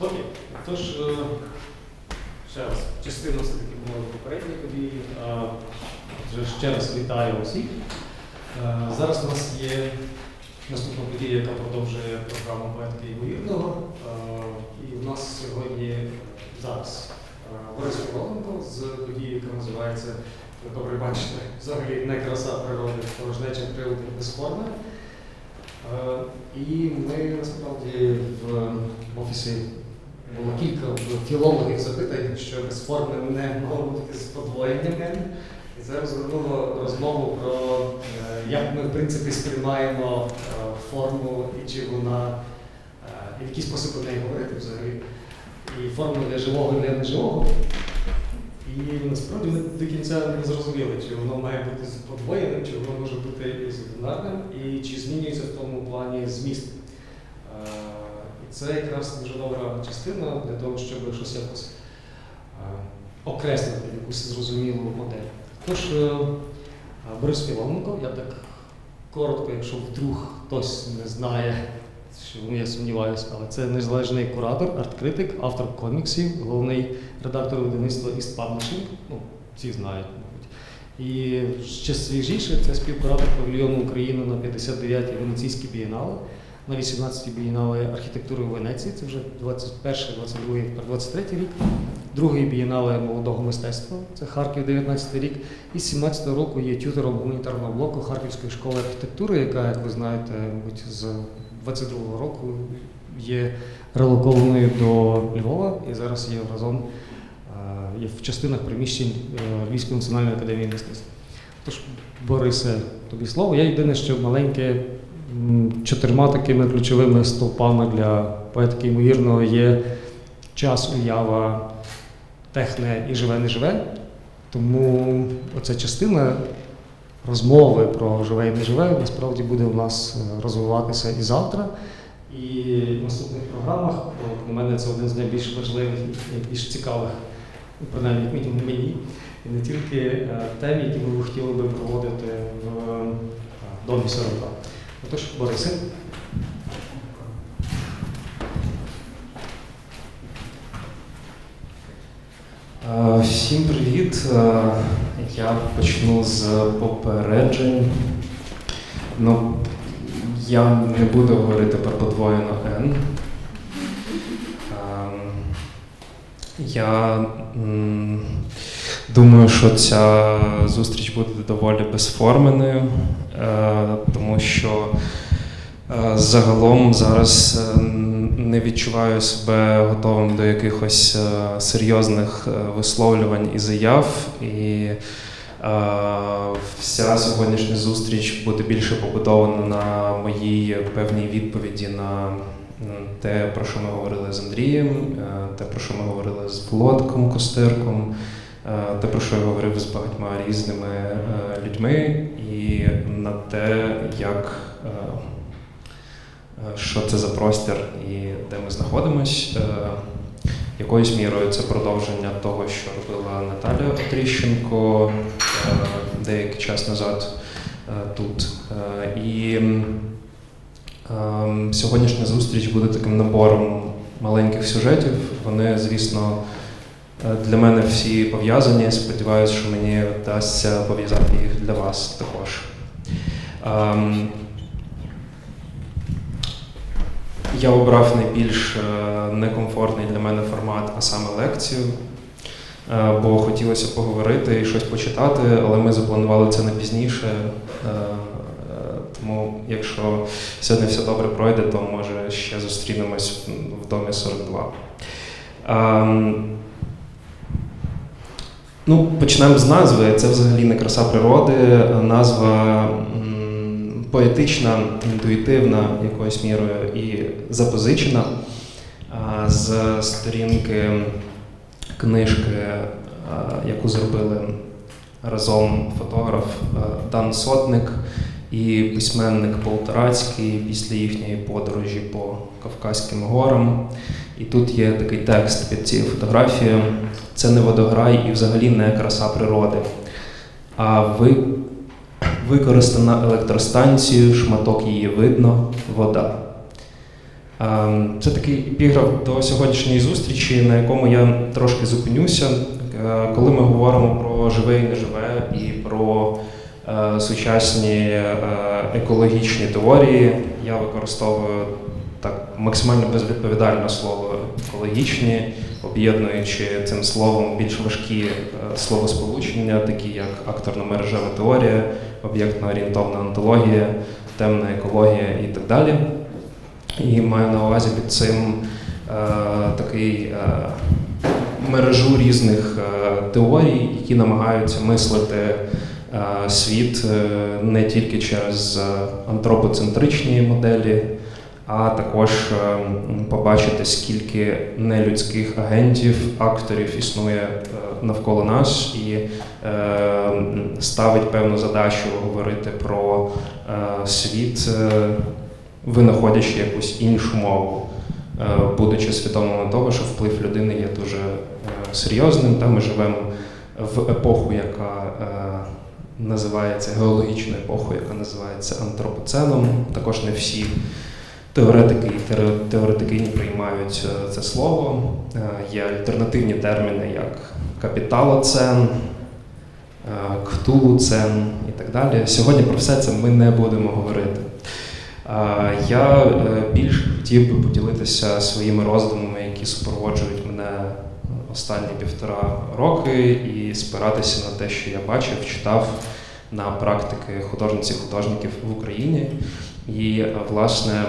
Окей. Тож, е, ще раз, частина все-таки була попередньої події. Ще раз вітаю усіх. Е, Зараз у нас є наступна подія, яка продовжує програму поетки ймовірного. Е, І у нас сьогодні зараз Борис Філоненко з події, яка називається, ви добре бачите, взагалі не краса природи, порожнеча приводу без форми. Е, І ми насправді в офісі було кілька філологів запитань, що безформне не мало бути з подвоєнням «н». І це розвернуло розмову про е, як ми в принципі сприймаємо е, форму і чи вона е, і в який спосіб про неї говорити взагалі. І форму для живого і для неживого. І насправді ми до кінця не зрозуміли, чи воно має бути з подвоєним, чи воно може бути і з одинарним, і чи змінюється в тому плані зміст. Це якраз дуже добра частина для того, щоб щось якось е, окреслити якусь зрозумілу модель. Тож, е, Борис Філоненко, я так коротко, якщо вдруг хтось не знає, що ну, я сумніваюся, але це незалежний куратор, арт-критик, автор коміксів, головний редактор видавництва East Publishing. Ну, всі знають, мабуть. І ще свіжіше це співкуратор павільйону України на 59-й Венеційській бієнале, на 18-й бієнале архітектури у Венеції, це вже 21 22 тепер 23 рік. Другий бієнале молодого мистецтва, це Харків 19 рік. І з 17-го року є тютором гуманітарного блоку Харківської школи архітектури, яка, як ви знаєте, з 22-го року є релокованою до Львова і зараз є разом е, є в частинах приміщень е, Львівської національної академії мистецтв. Тож, Борисе, тобі слово. Я єдине, що маленьке чотирма такими ключовими стовпами для поетики ймовірного є час, уява, техне і живе, не живе. Тому оця частина розмови про живе і не живе насправді буде у нас е, розвиватися і завтра. І в наступних програмах, бо для мене це один з найбільш важливих і найбільш цікавих, принаймні мінімум мені, і не тільки е, тем, які ми хотіли би проводити в е, домі сирота. Отож, Борисе. Е, Всім привіт. Я почну з попереджень. Ну, я не буду говорити про подвоєно N. Ем, Я думаю, що ця зустріч буде доволі безформеною, е, тому що е, загалом зараз е, не відчуваю себе готовим до якихось серйозних висловлювань і заяв. І вся сьогоднішня зустріч буде більше побудована на моїй певній відповіді на те, про що ми говорили з Андрієм, те, про що ми говорили з Володком Костирком, те, про що я говорив з багатьма різними е, людьми, і на те, як. е, е, що це за простір і де ми знаходимось. Е, Якоюсь мірою це продовження того, що робила Наталя Отріщенко е, деякий час назад е, тут. Е, І сьогоднішня зустріч буде таким набором маленьких сюжетів. Вони, звісно, е, для мене всі пов'язані. Сподіваюся, що мені вдасться пов'язати їх для вас також. Ем, я обрав найбільш е, некомфортний для мене формат, а саме лекцію. Е, Бо хотілося поговорити і щось почитати, але ми запланували це на пізніше. Е, е, Тому, якщо сьогодні все добре пройде, то може ще зустрінемось в домі 42. Ну, почнемо з назви. Це взагалі не краса природи. Назва поетична, інтуїтивна якоюсь мірою і запозичена з сторінки книжки, яку зробили разом фотограф Дан Сотник і письменник Полторацький після їхньої подорожі по Кавказьким горам. І тут є такий текст під цією фотографією. Це не водограй і взагалі не краса природи. А ви використана електростанцією, шматок її видно, вода. Ем, Це такий епіграф до сьогоднішньої зустрічі, на якому я трошки зупинюся. Е, Коли ми говоримо про живе і неживе і про сучасні е, екологічні теорії, я використовую так максимально безвідповідальне слово екологічні, об'єднуючи цим словом більш важкі е, словосполучення, такі як акторно-мережева теорія, об'єктно орієнтовна онтологія, темна екологія і так далі. І маю на увазі під цим е, такий е, мережу різних е, теорій, які намагаються мислити е, світ е, не тільки через е, антропоцентричні моделі, а також е, побачити, скільки нелюдських агентів, акторів існує е, навколо нас, і е, ставить певну задачу говорити про е, світ, е, винаходячи якусь іншу мову, е, будучи свідомими того, що вплив людини є дуже е, серйозним. Та ми живемо в епоху, яка е, називається геологічну епоху, яка називається антропоценом. Також не всі теоретики і теоретикині приймають е, це слово. Е, Є альтернативні терміни, як капіталоцен, е, ктулуцен і так далі. Сьогодні про все це ми не будемо говорити. Я більше хотів би поділитися своїми роздумами, які супроводжують останні півтора роки, і спиратися на те, що я бачив, читав на практики художниці-художників в Україні. І власне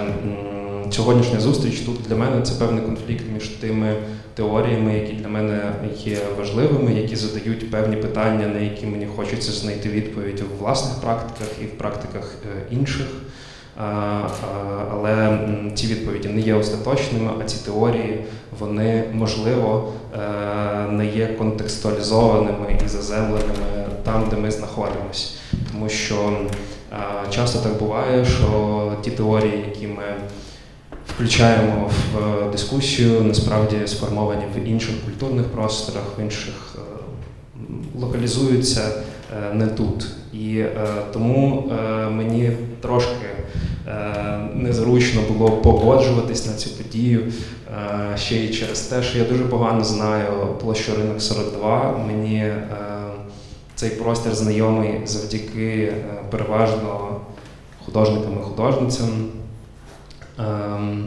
сьогоднішня зустріч тут для мене це певний конфлікт між тими теоріями, які для мене є важливими, які задають певні питання, на які мені хочеться знайти відповідь у власних практиках і в практиках е, інших. А, а, Але ці відповіді не є остаточними, а ці теорії вони можливо е, не є контекстуалізованими і заземленими там, де ми знаходимося. Тому що е, часто так буває, що ті теорії, які ми включаємо в е, дискусію, насправді сформовані в інших культурних просторах, в інших е, локалізуються е, не тут. І е, тому е, мені трошки е, незручно було погоджуватись на цю подію ще й через те, що я дуже погано знаю площу ринок 42. Мені цей простір знайомий завдяки переважно художникам і художницям. Ем,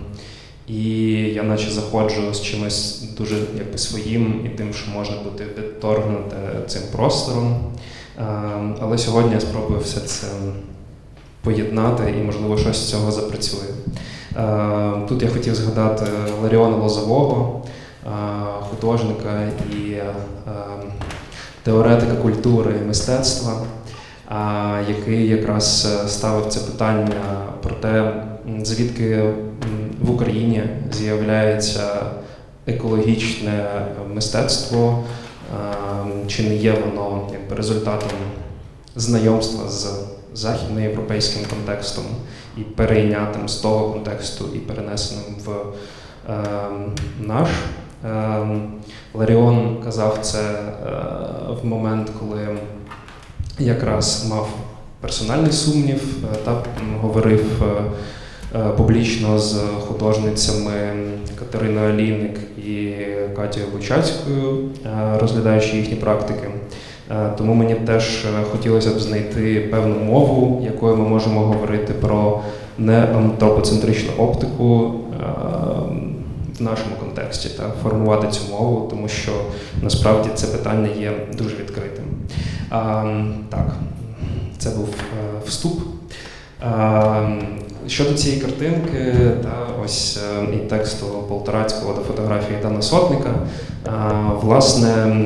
І я наче заходжу з чимось дуже якби, своїм і тим, що можна бути відторгнуте цим простором. Ем, Але сьогодні я спробую все це поєднати і, можливо, щось з цього запрацює. Ем, Тут я хотів згадати Ларіона Лозового, е, художника і ем, теоретика культури і мистецтва, який якраз е, ставив це питання про те, звідки в Україні з'являється екологічне мистецтво, чи не є воно якби результатом знайомства з західноєвропейським контекстом і перейнятим з того контексту і перенесеним в ем, наш. Ем, Ларіон казав це е, в момент, коли якраз мав персональний сумнів е, та говорив е, е, публічно з художницями Катериною Алійник і Катією Бучацькою, е, розглядаючи їхні практики. Е, Тому мені теж е, хотілося б знайти певну мову, якою ми можемо говорити про неантропоцентричну оптику е, в нашому контексті та формувати цю мову, тому що насправді це питання є дуже відкритим. А, так, це був е, вступ. А, щодо цієї картинки, та, ось е, і тексту Полторацького до фотографії Дана Сотника, власне,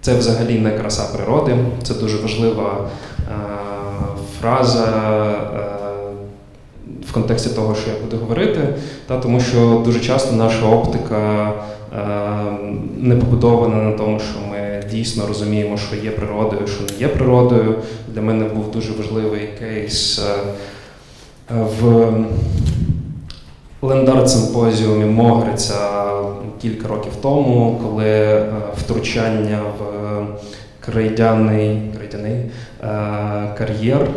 це взагалі не краса природи, це дуже важлива е, фраза е, в контексті того, що я буду говорити, та, тому що дуже часто наша оптика е, не побудована на тому, що ми дійсно розуміємо, що є природою, що не є природою. Для мене був дуже важливий кейс е, в лендарт симпозіумі Могриця кілька років тому, коли е, втручання в крейдяний, крейдяний е, кар'єр, е,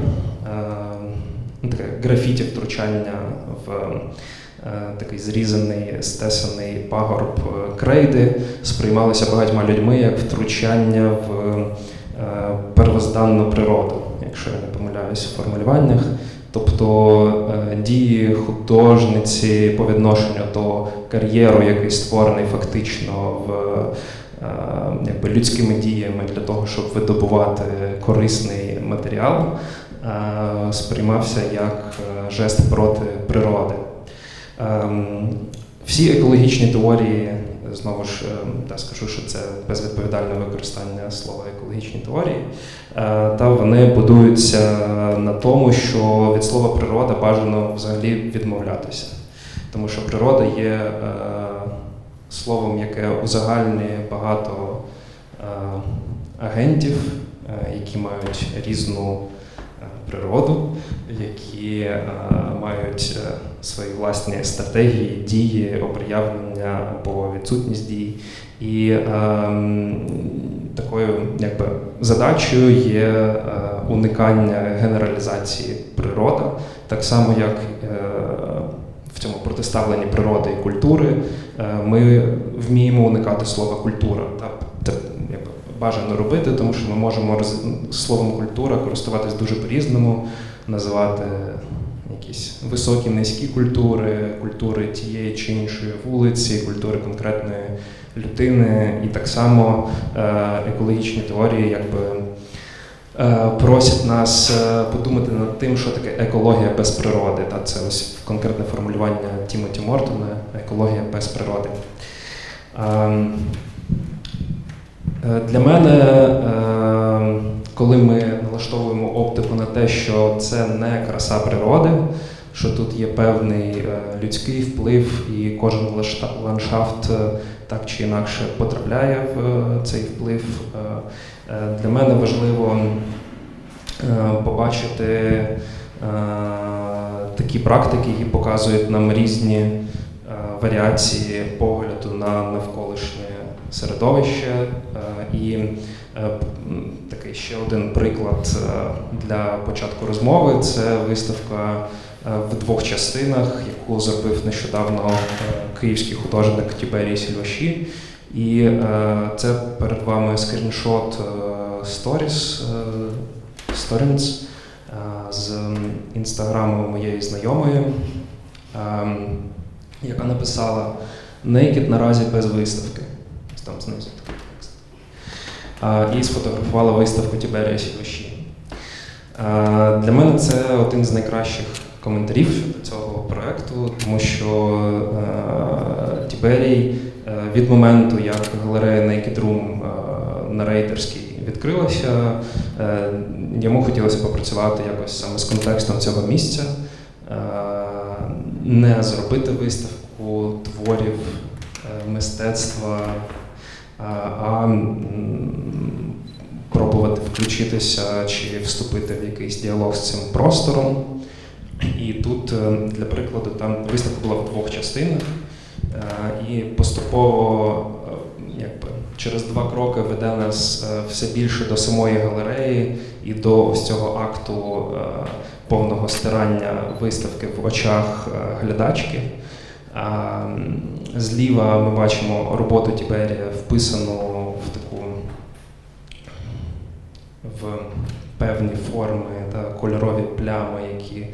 ну, таке графіті втручання в такий зрізаний, стесаний пагорб крейди сприймалися багатьма людьми як втручання в первозданну природу, якщо я не помиляюсь в формулюваннях. Тобто е, дії художниці по відношенню до кар'єру, який створений фактично в е, якби людськими діями для того, щоб видобувати корисний матеріал, е, сприймався як жест проти природи. Ем, Всі екологічні теорії, знову ж ем, скажу, що це безвідповідальне використання слова екологічні теорії, е, та вони будуються на тому, що від слова природа бажано взагалі відмовлятися. Тому що природа є е, словом, яке узагальнює багато е, агентів, які мають різну природу, які е, мають е, свої власні стратегії, дії, об'явлення або відсутність дій. І е, такою якби, задачею є е, уникання генералізації природи, так само як в цьому протиставленні природи і культури ми вміємо уникати слова культура. Бажано робити, тому що ми можемо роз- словом культура користуватись дуже по-різному, називати якісь високі, низькі культури, культури тієї чи іншої вулиці, культури конкретної людини. І так само е, екологічні теорії якби. е, Просять нас е, подумати над тим, що таке екологія без природи. Та це ось конкретне формулювання Тімоті Мортона екологія без природи. Е, Для мене, е, коли ми налаштовуємо оптику на те, що це не краса природи, що тут є певний е, людський вплив, і кожен ландшафт так чи інакше потрапляє в цей вплив. Для мене важливо побачити такі практики, які показують нам різні варіації погляду на навколишнє середовище. Е, І е, такий ще один приклад е, для початку розмови це виставка в двох частинах, яку зробив нещодавно київський художник Тіберій Сільваші. І це перед вами скріншот сторіс, сторінс е, з інстаграму моєї знайомої, яка написала Naked наразі без виставки. Там знизу такий текст. І сфотографувала виставку Тіберія Сільваші. Е, Для мене це один з найкращих коментарів щодо цього проекту, тому що е, Тіберій е, від моменту, як галерея Naked Room е, на рейдерській відкрилася, йому хотілося попрацювати якось саме з контекстом цього місця, не зробити виставку творів мистецтва, а пробувати включитися чи вступити в якийсь діалог з цим простором. І тут, е, для прикладу, там виставка була в двох частинах, е, і поступово е, якби, через два кроки веде нас все більше до самої галереї і до ось цього акту повного стирання виставки в очах глядачки. Зліва ми бачимо роботу Тіберія, вписану в таку в певні форми та кольорові плями, які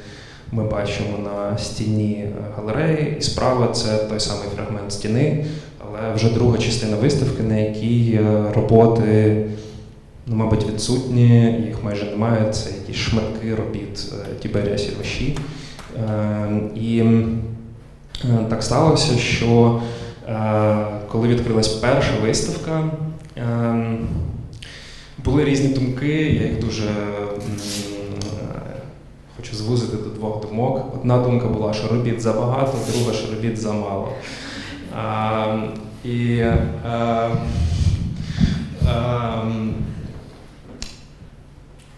ми бачимо на стіні галереї. І справа це той самий фрагмент стіни, але вже друга частина виставки, на якій е, роботи, ну, мабуть, відсутні, їх майже немає. Це якісь шматки робіт е, Тіберія Сільваші. Е, І так сталося, що е, коли відкрилась перша виставка, е, були різні думки, я їх дуже е, хочу звузити до двох думок. Одна думка була, що робіт забагато, друга, що робіт замало. А, і е, е,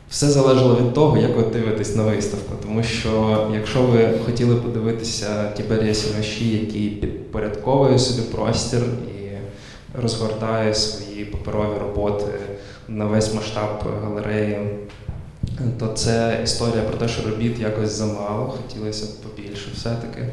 все залежало від того, як ви дивитесь на виставку. Тому що якщо ви хотіли подивитися Тіберія Сімаші, який підпорядковує собі простір і розгортає свої паперові роботи на весь масштаб галереї, то це історія про те, що робіт якось замало, хотілося б побільше все-таки.